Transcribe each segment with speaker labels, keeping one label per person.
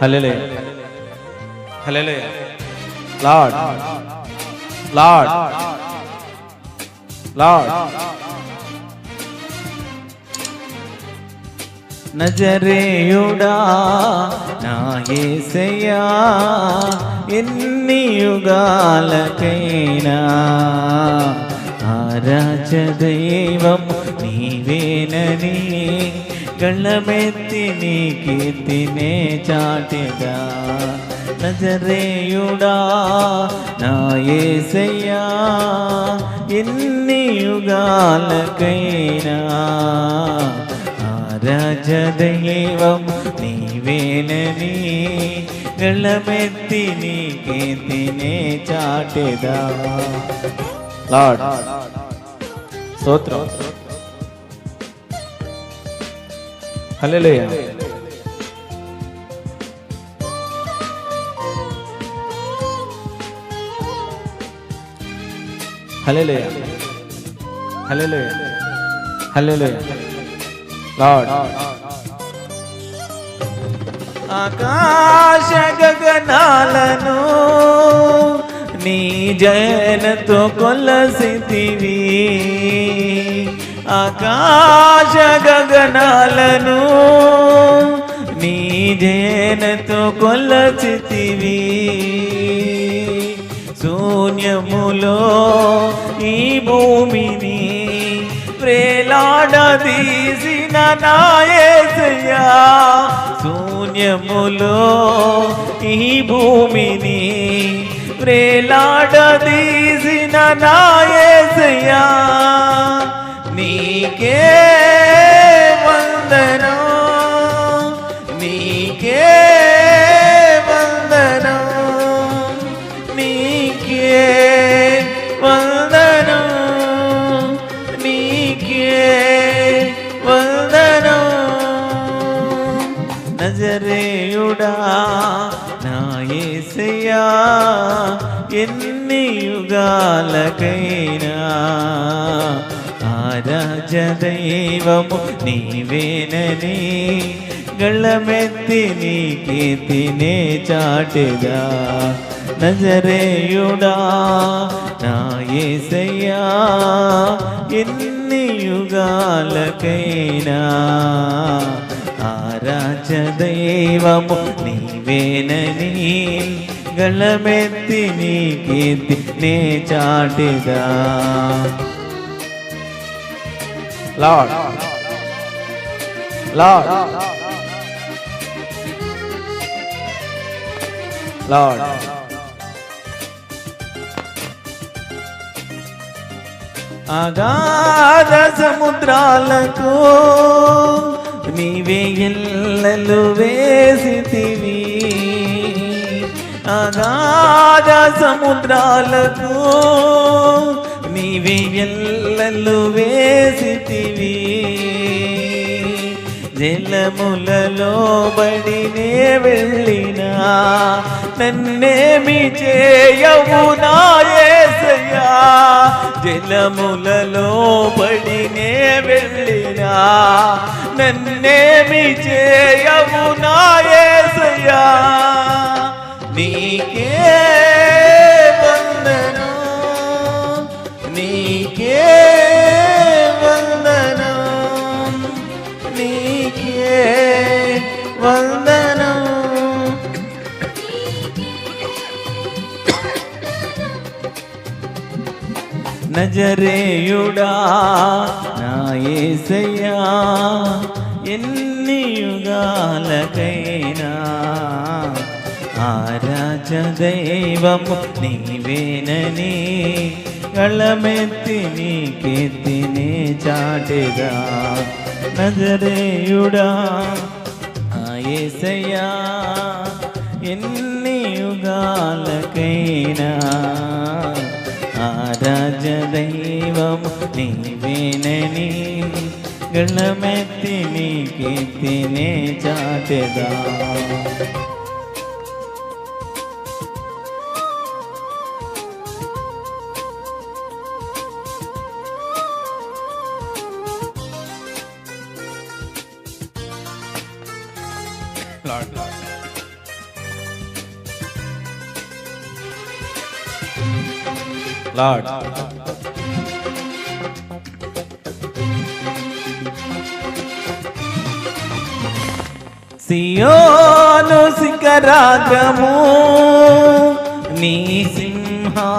Speaker 1: Hallelujah hallelujah lord lord lord నజరేయుడా నా యేసయ్యా ఎన్ని యుగాలకైనా ఆరాజ దైవం నీవేనని గళ్ళమెత్తి నీ కీర్తినే చాటిదా. నజరేయుడా నా యేసయ్యా ఎన్ని యుగాలకైనా. రాజదైవం నీవేనని గళ్ళమెత్తి నీ కీర్తినే చాటెదా. లార్డ్. స్తోత్రం. Hallelujah. Hallelujah. Hallelujah. Hallelujah. Lord. ఆకాశ గగనాలను నీ జయనతో కొలసితివి. ఆకాశ గగనాలను విజయనతో కొలచితివి. శూన్యములో ఈ భూమిని ప్రేలాడదీసిన నాయసయా శూన్యములో ఈ భూమిని ప్రేలాడదీసిన నాయసయా నజరేయుడా నాయసయా ఎన్ని యుగాలకైనా. ఆరాజదైవము నీవేనని గళ్ళమెత్తి నీ కీర్తినే చాటిదా. నజరేయుడా నాయసయ్యా ఎన్ని యుగాలకైనా. ఆరాజ దైవము నీవేనని గళ్ళమెత్తి నీ కీర్తి నే చాటిదా. Lord lord lord. అగాధ సముద్రాలకు నీవే వేసితివి. అగాధ సముద్రాలకు నీవే ఎల్లలు వేసితివి. జలములలో బడినే వెళ్ళినా నన్నేమి చేయవు నాయసయ్యా జలములలో పడినే వెళ్ళినా నన్నేమి చేయవు నాయసయా నీకే వందను నీకే నజరేయుడా నా యేసయ్యా ఎన్ని యుగాలకైనా ఆరాజ దైవము నీవేనని కళమెత్తి నీకెత్తినే చాటిగా. నజరేయుడా ఆ యేసయ్యా ఎన్ని యుగాలకైనా ఆరాజ దైవము నీవేనని గణమెత్తి నీ కీర్తినే చాటెదా
Speaker 2: లార్డ్ లార్డ్
Speaker 1: సియోను శిఖరాగ్రము నీ సింహాసనమాయన.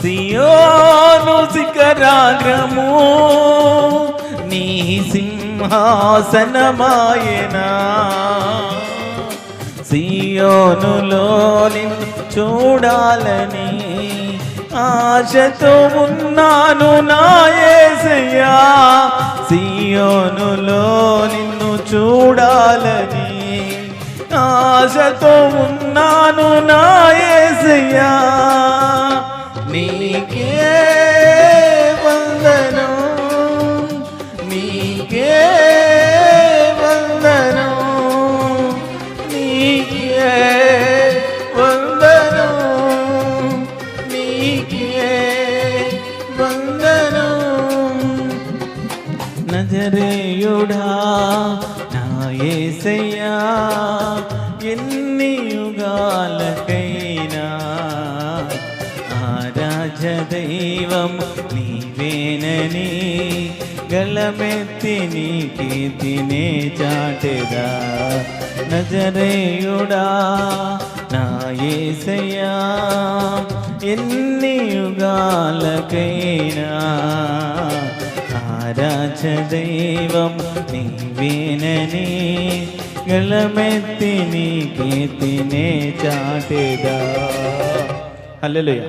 Speaker 1: సియోను శిఖరాగ్రము నీ సింహాసనమాయనా. సియోనులోని చూడాలని ఆశతో ఉన్నాను నాయసయ్యా సియోనులో నిన్ను చూడాలని ఆశతో ఉన్నాను నాయసయ్యా నీకే నా ఏసయ్యా ఎన్ని యుగాలకైనా ఆరాజ దైవం నీవేనని గలమెత్తి నీ కీర్తినే చాటెదా. నజరేయుడా నా ఏసయ్యా ఎన్ని యుగాలకైనా ఆరాచ దైవం నీవేనని గలమెత్తి నీ కీర్తినే చాటెదా హల్లెలూయా